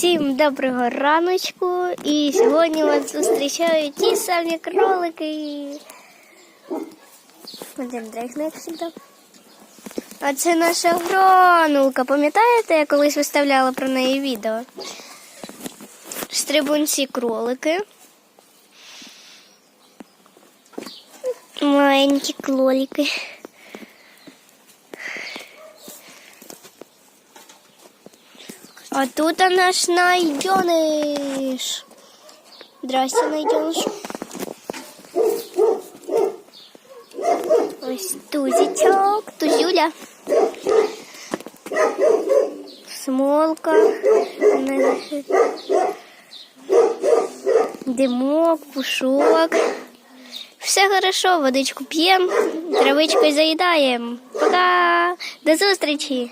Всім доброго раночку. І сьогодні вас зустрічають ті самі кролики. Як завжди. А це наша гранулка. Пам'ятаєте, я колись виставляла про неї відео? Стрибунці кролики. Маленькі кролики. А тут наш найденыш. Здрасте, найденыш. Ось тузічок, тузюля. Смолка. Димок, пушок. Все хорошо, водичку п'ємо, травичкою заїдаємо. Пока! До зустрічі!